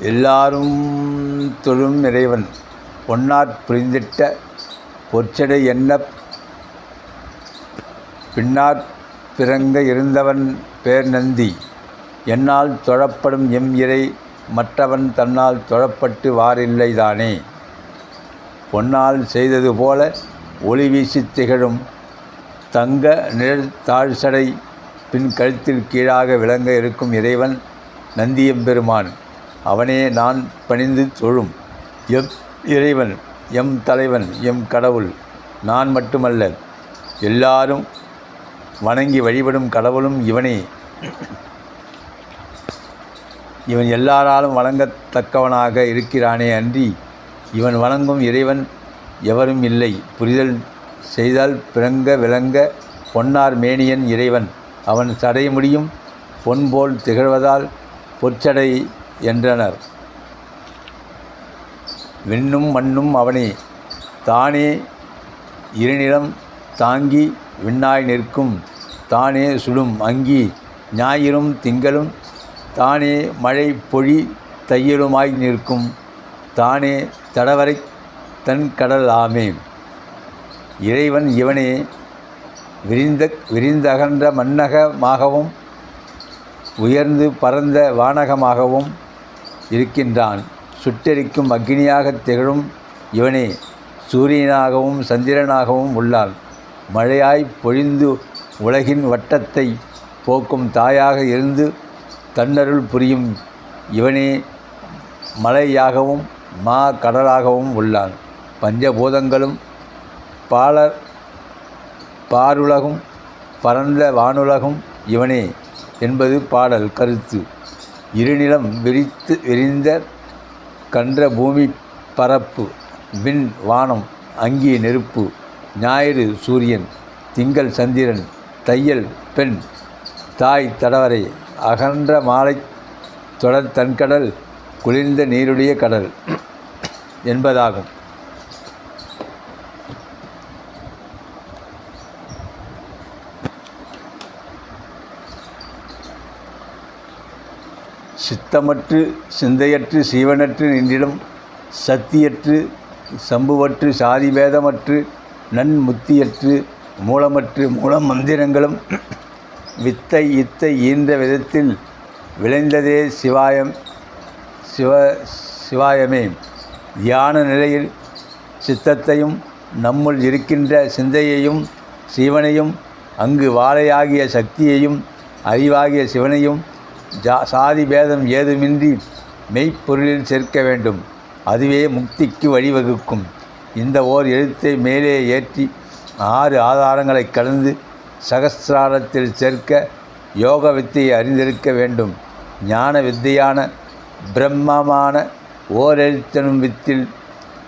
எல்லாரும் தொழும் இறைவன். பொன்னாற் புரிந்திட்ட பொற்சடை என்ன? பின்னாற் பிறங்க இருந்தவன் பேர் நந்தி. என்னால் தொழப்படும் எம் இறை மற்றவன் தன்னால் தொழப்பட்டு வாரில்லை தானே. பொன்னால் செய்தது போல ஒளி வீசித் திகழும் தங்க நிழல் தாழ்சடை பின் கழுத்தில் கீழாக விளங்க இருக்கும் இறைவன் நந்தியம்பெருமான். அவனே நான் பணிந்து தொழும். எம் இறைவன் எம் தலைவன் எம் கடவுள் நான் மட்டுமல்ல எல்லாரும் வணங்கி வழிபடும் கடவுளும் இவனே. இவன் எல்லாராலும் வணங்கத்தக்கவனாக இருக்கிறானே அன்றி இவன் வணங்கும் இறைவன் எவரும் இல்லை. புரிதல் செய்தால் பிறங்க விளங்க பொன்னார் மேனியன் இறைவன். அவன் சடை முடியும் பொன்போல் திகழ்வதால் பொற்சடை என்றனர். விண்ணும் மண்ணும் அவனே. தானே இருநிலம் தாங்கி விண்ணாய் நிற்கும். தானே சுடும் அங்கி ஞாயிறும் திங்களும். தானே மழை பொழி தையலுமாய் நிற்கும். தானே தடவரை தன் கடல் ஆமே. இறைவன் இவனே. விரிந்த விரிந்தகன்ற மன்னகமாகவும் உயர்ந்து பரந்த வானகமாகவும் இருக்கின்றான். சுட்டெரிக்கும் அக்னியாக திகழும் இவனே சூரியனாகவும் சந்திரனாகவும் உள்ளான் மழையாய் பொழிந்து உலகின் வட்டத்தை போக்கும் தாயாக இருந்து தன்னருள் புரியும் இவனே மலையாகவும் மா கடலாகவும் உள்ளான். பஞ்சபூதங்களும் பாலர் பாருலகும் பரந்த வானுலகும் இவனே என்பது பாடல் கருத்து. இருநிலம் விரித்து விரிந்த கன்ற பூமி பரப்பு விண் வானம் அங்கி நெருப்பு ஞாயிறு சூரியன் திங்கள் சந்திரன் தையல் பெண் தாய் தடவரை அகன்ற மாலை தொடர் தன்கடல் குளிர்ந்த நீருடைய கடல் என்பதாகும். சித்தமற்று சிந்தையற்று சீவனற்று நின்றிடும் சத்தியற்று சம்புவற்று சாதி பேதமற்று நன்முத்தியற்று மூலமற்று மூல மந்திரங்களும் வித்தை இத்தை ஈன்ற விதத்தில் விளைந்ததே சிவாயம் சிவ சிவாயமே. தியான நிலையில் சித்தத்தையும் நம்முள் இருக்கின்ற சிந்தையையும் சிவனையும் அங்கு வாழையாகிய சக்தியையும் அறிவாகிய சிவனையும் ஜா சாதி பேதம் ஏதுமின்றி மெய்ப்பொருளில் சேர்க்க வேண்டும். அதுவே முக்திக்கு வழிவகுக்கும். இந்த ஓர் எழுத்தை மேலே ஏற்றி ஆறு ஆதாரங்களை கலந்து சகசிராரத்தில் சேர்க்க யோக வித்தையை அறிந்திருக்க வேண்டும். ஞான வித்தையான பிரம்மமான ஓரெழுத்தனும் வித்தில்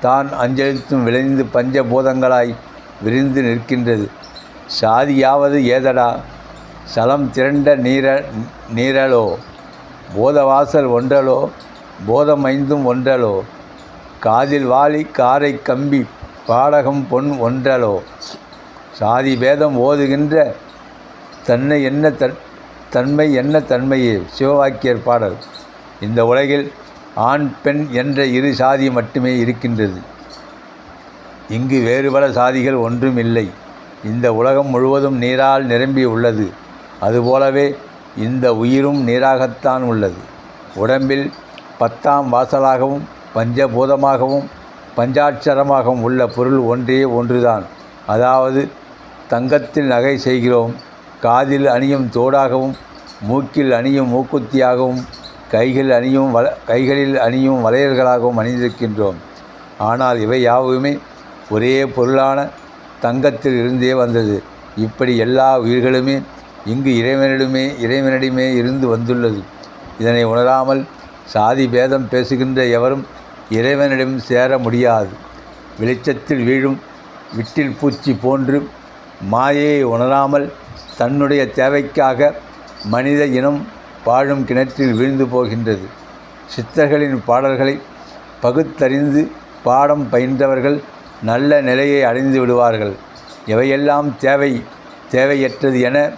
தான் அஞ்செழுத்தும் விளைந்து பஞ்சபூதங்களாய் விரிந்து நிற்கின்றது. சாதியாவது ஏதடா? சலம் திரண்ட நீர நீரலோ? போதவாசல் ஒன்றலோ? போதம் ஐந்தும் ஒன்றலோ? காதில் வாளி காரை கம்பி பாடகம் பொன் ஒன்றலோ? சாதி பேதம் ஓதுகின்ற தன்னை என்ன தன் தன்மை என்ன தன்மையே? சிவவாக்கியர் பாடல். இந்த உலகில் ஆண் பெண் என்ற இரு சாதி மட்டுமே இருக்கின்றது. இங்கு வேறு பல சாதிகள் ஒன்றும் இல்லை. இந்த உலகம் முழுவதும் நீரால் நிரம்பி உள்ளது அதுபோலவே இந்த உயிரும் நீராகத்தான் உள்ளது. உடம்பில் பத்தாம் வாசலாகவும் பஞ்சபூதமாகவும் பஞ்சாட்சரமாகவும் உள்ள பொருள் ஒன்றே ஒன்றுதான். அதாவது தங்கத்தில் நகை செய்கிறோம் காதில் அணியும் தோடாகவும் மூக்கில் அணியும் மூக்குத்தியாகவும் கைகள் அணியும் வள கைகளில் அணியும் வளையல்களாகவும் அணிந்திருக்கின்றோம். ஆனால் இவை யாவுமே ஒரே பொருளான தங்கத்தில் இருந்தே வந்தது. இப்படி எல்லா உயிர்களுமே இங்கு இறைவனிடமே இறைவனிடமே இருந்து வந்துள்ளது. இதனை உணராமல் சாதி பேதம் பேசுகின்ற எவரும் இறைவனிடம் சேர முடியாது. வெளிச்சத்தில் வீழும் விட்டில் பூச்சி போன்று மாயையை உணராமல் தன்னுடைய தேவைக்காக மனித இனம் வாழும் கிணற்றில் வீழ்ந்து போகின்றது. சித்தர்களின் பாடல்களை பகுத்தறிந்து பாடம் பயின்றவர்கள் நல்ல நிலையை அடைந்து விடுவார்கள். எவையெல்லாம் தேவை தேவையற்றது என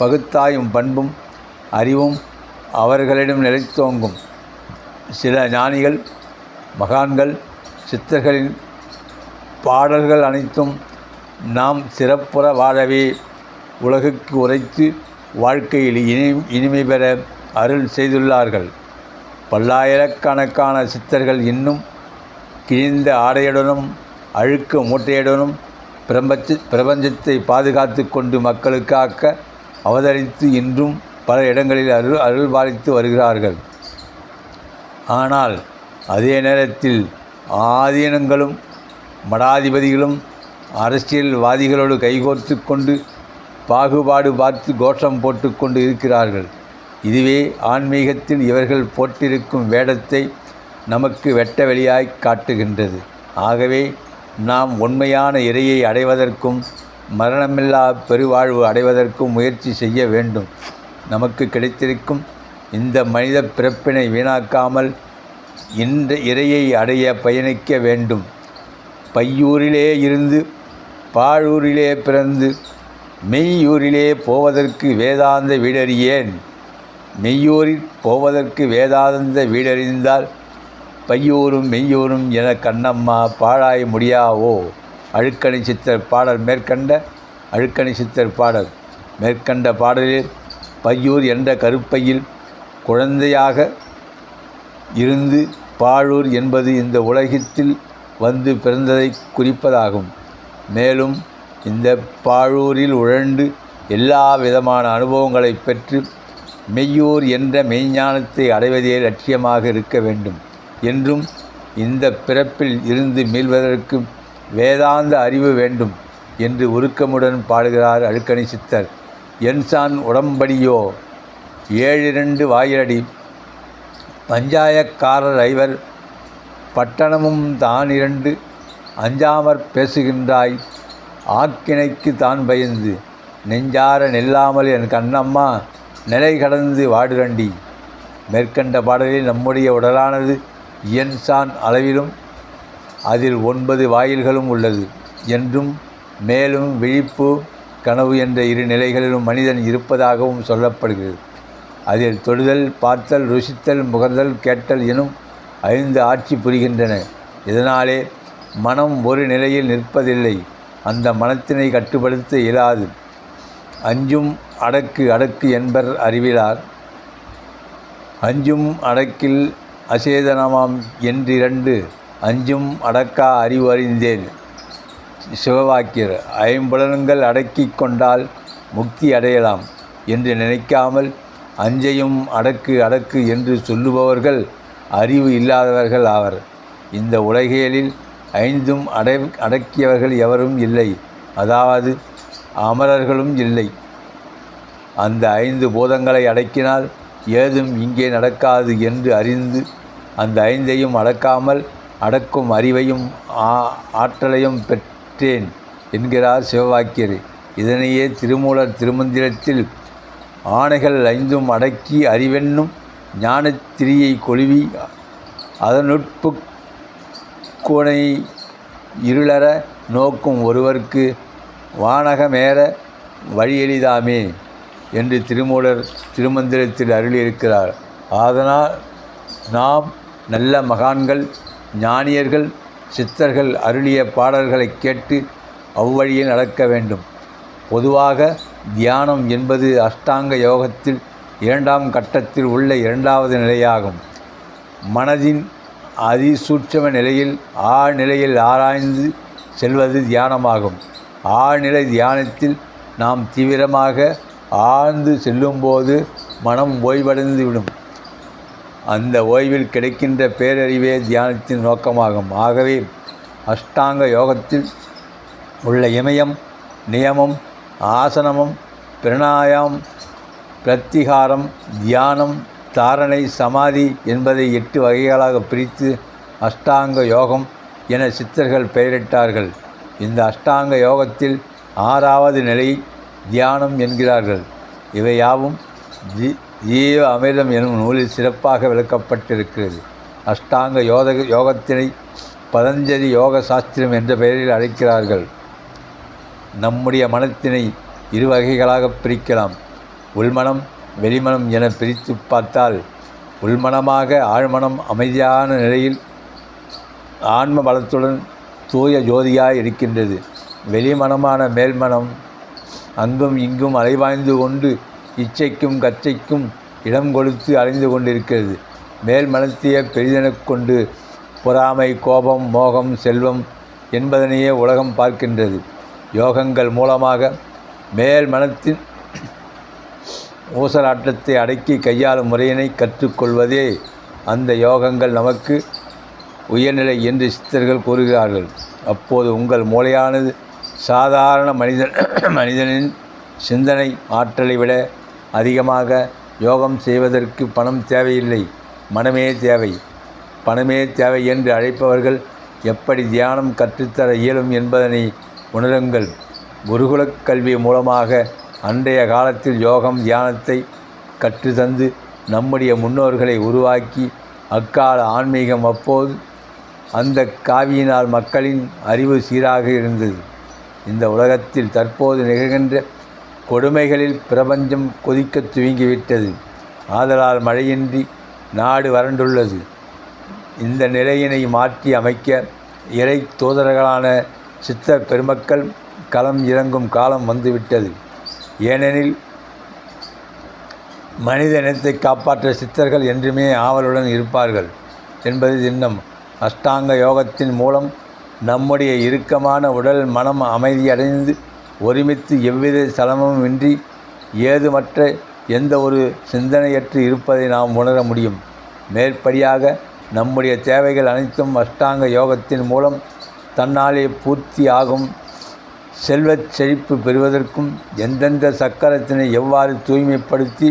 பகுத்தாயும் பண்பும் அறிவும் அவர்களிடம் நிலைத்தோங்கும். சில ஞானிகள் மகான்கள் சித்தர்களின் பாடல்கள் அனைத்தும் நாம் சிறப்புற வாழவே உலகுக்கு உரைத்து வாழ்க்கையில் இனி இனிமை பெற அருள் செய்துள்ளார்கள். பல்லாயிரக்கணக்கான சித்தர்கள் இன்னும் கிழிந்த ஆடையுடனும் அழுக்கு மூட்டையுடனும் பிரபஞ்ச பிரபஞ்சத்தை பாதுகாத்து கொண்டு மக்களுக்காக அவதரித்து இன்றும் பல இடங்களில் அருள் அருள் பாலித்து வருகிறார்கள். ஆனால் அதே நேரத்தில் ஆதீனங்களும் மடாதிபதிகளும் அரசியல்வாதிகளோடு கைகோர்த்து கொண்டு பாகுபாடு பார்த்து கோஷம் போட்டுக்கொண்டு இருக்கிறார்கள். இதுவே ஆன்மீகத்தில் இவர்கள் போட்டிருக்கும் வேடத்தை நமக்கு வெட்ட வெளியாய் காட்டுகின்றது. ஆகவே நாம் உண்மையான இறையை அடைவதற்கும் மரணமில்லா பெருவாழ்வு அடைவதற்கும் முயற்சி செய்ய வேண்டும். நமக்கு கிடைத்திருக்கும் இந்த மனித பிறப்பினை வீணாக்காமல் இன்று இறையை அடைய பயணிக்க வேண்டும். பையூரிலே இருந்து பாழூரிலே பிறந்து மெய்யூரிலே போவதற்கு வேதாந்த வீடறியேன். மெய்யூரில் போவதற்கு வேதாந்த வீடறிந்தால் பையூரும் மெய்யூரும் என கண்ணம்மா பாழாய் முடியாவோ? அழுக்கணி சித்தர் பாடல் மேற்கண்ட அழுக்கணி சித்தர் பாடல் மேற்கண்ட பாடலில் பையூர் என்ற கருப்பையில் குழந்தையாக இருந்து பாழூர் என்பது இந்த உலகத்தில் வந்து பிறந்ததை குறிப்பதாகும். மேலும் இந்த பாழூரில் உழண்டு எல்லா விதமான அனுபவங்களை பெற்று மெய்யூர் என்ற மெய்ஞானத்தை அடைவதே லட்சியமாக இருக்க வேண்டும். என்றும் இந்த பிறப்பில் இருந்து மீள்வதற்கு வேதாந்த அறிவு வேண்டும் என்று உருக்கமுடன் பாடுகிறார் அழுக்கணி சித்தர். என்சான் உடம்படியோ? ஏழிரண்டு வாயிலடி. பஞ்சாயக்காரர் ஐவர் பட்டணமும் தான் இரண்டு அஞ்சாமற் பேசுகின்றாய் ஆக்கினைக்கு தான் பயந்து. நெஞ்சார நில்லாமல் என் கண்ணம்மா நிலை கடந்து வாடுரண்டி மேற்கண்ட பாடலில் நம்முடைய உடலானது இயன்சான் அளவிலும் அதில் ஒன்பது வாயில்களும் உள்ளது. என்றும் மேலும் விழிப்பு கனவு என்ற இரு நிலைகளிலும் மனிதன் இருப்பதாகவும் சொல்லப்படுகிறது. அதில் தொடுதல் பார்த்தல் ருசித்தல் முகர்தல் கேட்டல் எனும் ஐந்து ஆட்சி புரிகின்றன. இதனாலே மனம் ஒரு நிலையில் நிற்பதில்லை. அந்த மனத்தினை கட்டுப்படுத்த இயலாது. அஞ்சும் அடக்கு அடக்கு என்பர் அறிவிலார். அஞ்சும் அடக்கில் அசேதனமாம் என்றிரண்டு. அஞ்சும் அடக்கா அறிவு அறிந்தேன் சிவவாக்கியர் ஐம்புலன்கள் அடக்கி கொண்டால் முக்தி அடையலாம் என்று நினைக்காமல் அஞ்சையும் அடக்கு அடக்கு என்று சொல்லுபவர்கள் அறிவு இல்லாதவர்கள் ஆவர். இந்த உலகியலில் ஐந்தும் அடை அடக்கியவர்கள் எவரும் இல்லை. அதாவது அமரர்களும் இல்லை. அந்த ஐந்து பூதங்களை அடக்கினால் ஏதும் இங்கே நடக்காது என்று அறிந்து அந்த ஐந்தையும் அடக்காமல் அடக்கும் அறிவையும் ஆ- ஆற்றலையும் பெற்றேன் என்கிறார் சிவவாக்கியர். இதனையே திருமூலர் திருமந்திரத்தில் ஆணைகள் ஐந்தும் அடக்கி அறிவென்னும் ஞானத்திரியை கொழுவி அதனுட்பு கூனை இருளற நோக்கும் ஒருவர்க்கு வானகமேற வழியெளிதாமே என்று திருமூலர் திருமந்திரத்தில் அருளியிருக்கிறார். அதனால் நாம் நல்ல மகான்கள் ஞானியர்கள் சித்தர்கள் அருளிய பாடல்களை கேட்டு அவ்வழியில் நடக்க வேண்டும். பொதுவாக தியானம் என்பது அஷ்டாங்க யோகத்தில் இரண்டாம் கட்டத்தில் உள்ள இரண்டாவது நிலையாகும். மனதின் அதிசூட்சம நிலையில் ஆழ்நிலையில் ஆராய்ந்து செல்வது தியானமாகும். ஆழ்நிலை தியானத்தில் நாம் தீவிரமாக ஆழ்ந்து செல்லும்போது மனம் ஓய்வடைந்து விடும். அந்த ஓய்வில் கிடைக்கின்ற பேரறிவே தியானத்தின் நோக்கமாகும். ஆகவே அஷ்டாங்க யோகத்தில் உள்ள இமயம் நியமம் ஆசனமும் பிரணாயாம் பிரத்திகாரம் தியானம் தாரணை சமாதி என்பதை எட்டு வகைகளாக பிரித்து அஷ்டாங்க யோகம் என சித்தர்கள் பெயரிட்டார்கள். இந்த அஷ்டாங்க யோகத்தில் ஆறாவது நிலை தியானம் என்கிறார்கள். இவையாவும் ஜி ஜீவ அமிர்தம் எனும் நூலில் சிறப்பாக விளக்கப்பட்டிருக்கிறது. அஷ்டாங்க யோக யோகத்தினை பதஞ்சலி யோக சாஸ்திரம் என்ற பெயரில் அழைக்கிறார்கள். நம்முடைய மனத்தினை இரு வகைகளாக பிரிக்கலாம். உள்மனம் வெளிமனம் என பிரித்து பார்த்தால் உள்மனமாக ஆழ்மனம் அமைதியான நிலையில் ஆன்ம பலத்துடன் தூய ஜோதியாய் இருக்கின்றது. வெளிமனமான மேல்மனம் அங்கும் இங்கும் அலைவாய்ந்து கொண்டு இச்சைக்கும் கச்சைக்கும் இடம் கொடுத்து அலைந்து கொண்டிருக்கிறது. மேல் மனத்தையே பெரிதெனக் கொண்டு பொறாமை கோபம் மோகம் செல்வம் என்பதனையே உலகம் பார்க்கின்றது. யோகங்கள் மூலமாக மேல் மனத்தின் ஊசலாட்டத்தை அடக்கி கையாளும் முறையினை கற்றுக்கொள்வதே அந்த யோகங்கள் நமக்கு உயர்நிலை என்று சித்தர்கள் கூறுகிறார்கள். அப்போது உங்கள் மூளையானது சாதாரண மனிதன் மனிதனின் சிந்தனை ஆற்றலை விட அதிகமாக யோகம் செய்வதற்கு பணம் தேவையில்லை. மனமே தேவை. பணமே தேவை என்று அழைப்பவர்கள் எப்படி தியானம் கற்றுத்தர இயலும் என்பதனை உணருங்கள். குருகுலக் கல்வி மூலமாக அன்றைய காலத்தில் யோகம் தியானத்தை கற்றுத்தந்து நம்முடைய முன்னோர்களை உருவாக்கி அக்கால ஆன்மீகம் அப்போது அந்த காவியினால் மக்களின் அறிவு சீராக இருந்தது. இந்த உலகத்தில் தற்போது நிகழ்கின்ற கொடுமைகளில் பிரபஞ்சம் கொதிக்கத் துவங்கிவிட்டது. ஆதலால் மழையின்றி நாடு வறண்டுள்ளது. இந்த நிலையினை மாற்றி அமைக்க இறை தூதர்களான சித்தர் பெருமக்கள் களம் இறங்கும் காலம் வந்துவிட்டது. ஏனெனில் மனித இனத்தை காப்பாற்ற சித்தர்கள் என்றுமே ஆவலுடன் இருப்பார்கள் என்பது இன்னும் அஷ்டாங்க யோகத்தின் மூலம் நம்முடைய இறுக்கமான உடல் மனம் அமைதியடைந்து ஒருமித்து எவ்வித சலனமும் இன்றி ஏதுமற்ற எந்த ஒரு சிந்தனையற்று இருப்பதை நாம் உணர முடியும். மேற்படியாக நம்முடைய தேவைகள் அனைத்தும் அஷ்டாங்க யோகத்தின் மூலம் தன்னாலே பூர்த்தி ஆகும். செல்வச் செழிப்பு பெறுவதற்கும் எந்தெந்த சக்கரத்தினை எவ்வாறு தூய்மைப்படுத்தி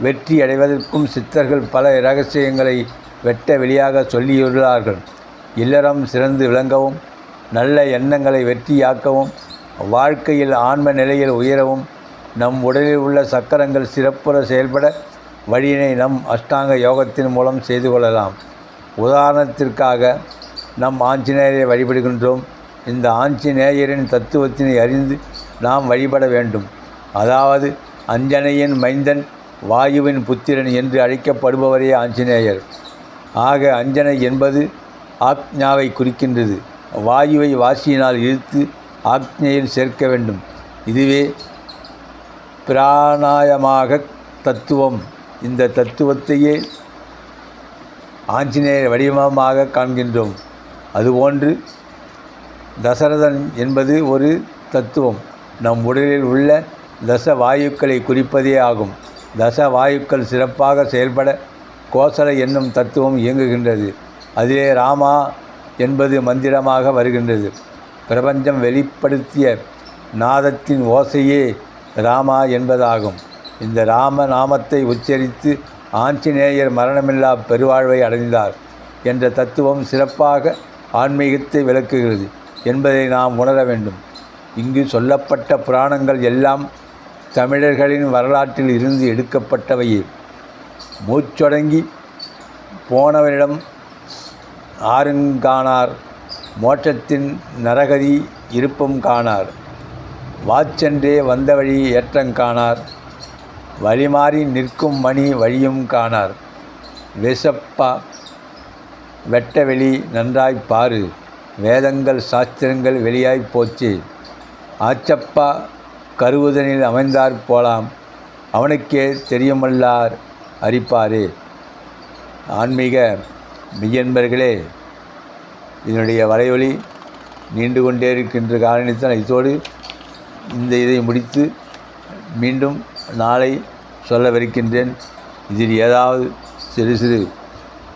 வெற்றி அடைவதற்கும் சித்தர்கள் பல இரகசியங்களை வெட்ட வெளியாக சொல்லியுள்ளார்கள். இல்லறம் சிறந்து விளங்கவும் நல்ல எண்ணங்களை வெற்றியாக்கவும் வாழ்க்கையில் ஆன்ம நிலையில் உயரவும் நம் உடலில் உள்ள சக்கரங்கள் சிறப்புற செயல்பட வழியினை நம் அஷ்டாங்க யோகத்தின் மூலம் செய்து கொள்ளலாம். உதாரணத்திற்காக நம் ஆஞ்சநேயரை வழிபடுகின்றோம். இந்த ஆஞ்சநேயரின் தத்துவத்தினை அறிந்து நாம் வழிபட வேண்டும். அதாவது அஞ்சனையின் மைந்தன் வாயுவின் புத்திரன் என்று அழைக்கப்படுபவரே ஆஞ்சநேயர். ஆக அஞ்சனை என்பது ஆக்ஞாவை குறிக்கின்றது. வாயுவை வாசியினால் இழுத்து ஆக்ஞையில் சேர்க்க வேண்டும். இதுவே பிராணாயமாக தத்துவம். இந்த தத்துவத்தையே ஆஞ்சநேயர் வடிவமாக காண்கின்றோம். அதுபோன்று தசரதன் என்பது ஒரு தத்துவம். நம் உடலில் உள்ள தச வாயுக்களை குறிப்பதே ஆகும். தச வாயுக்கள் சிறப்பாக செயல்பட கோசல என்னும் தத்துவம் இயங்குகின்றது. அதிலே ராமா என்பது மந்திரமாக வருகின்றது. பிரபஞ்சம் வெளிப்படுத்திய நாதத்தின் ஓசையே ராமா என்பதாகும். இந்த ராம நாமத்தை உச்சரித்து ஆஞ்சநேயர் மரணமில்லா பெருவாழ்வை அடைந்தார் என்ற தத்துவம் சிறப்பாக ஆன்மீகத்தை விளக்குகிறது என்பதை நாம் உணர வேண்டும். இங்கு சொல்லப்பட்ட புராணங்கள் எல்லாம் தமிழர்களின் வரலாற்றில் இருந்து எடுக்கப்பட்டவையே. மூச்சொடங்கி போனவரிடம் ஆருங்கானார் மோட்சத்தின் நரகதி இருப்பும் காணார். வாச்சென்றே வந்த வழி ஏற்றங்காணார் வழிமாறி நிற்கும் மணி வழியும் காணார். விசப்பா வெட்ட வெளி நன்றாய் பாரு. வேதங்கள் சாஸ்திரங்கள் வெளியாய் போச்சு. ஆச்சப்பா கருவுதனில் அமைந்தார் போலாம். அவனுக்கே தெரியுமல்லார் அரிப்பாரே ஆன்மீக மெய்யன்பர்களே இதனுடைய வரைவழி நீண்டு கொண்டே இருக்கின்ற காரணத்தால் இதோடு இந்த இதை முடித்து மீண்டும் நாளை சொல்லவிருக்கின்றேன். இதில் ஏதாவது சிறு சிறு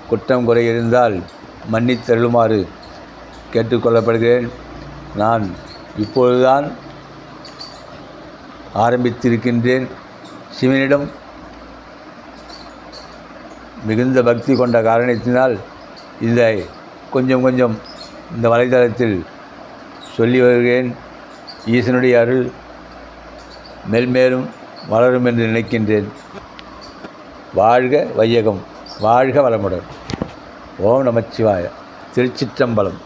குற்றம் குறை இருந்தால் மன்னித்தருளுமாறு கேட்டுக்கொள்ளப்படுகிறேன் நான் இப்பொழுதுதான் ஆரம்பித்திருக்கின்றேன். சிவனிடம் மிகுந்த பக்தி கொண்ட காரணத்தினால் இதை கொஞ்சம் கொஞ்சம் இந்த வலைதளத்தில் சொல்லி வருகிறேன். ஈசனுடைய அருள் மெல்மேலும் வளரும் என்று நினைக்கின்றேன். வாழ்க வையகம் வாழ்க வளமுடன். ஓம் நமச்சிவாய. திருச்சிற்றம்பலம்.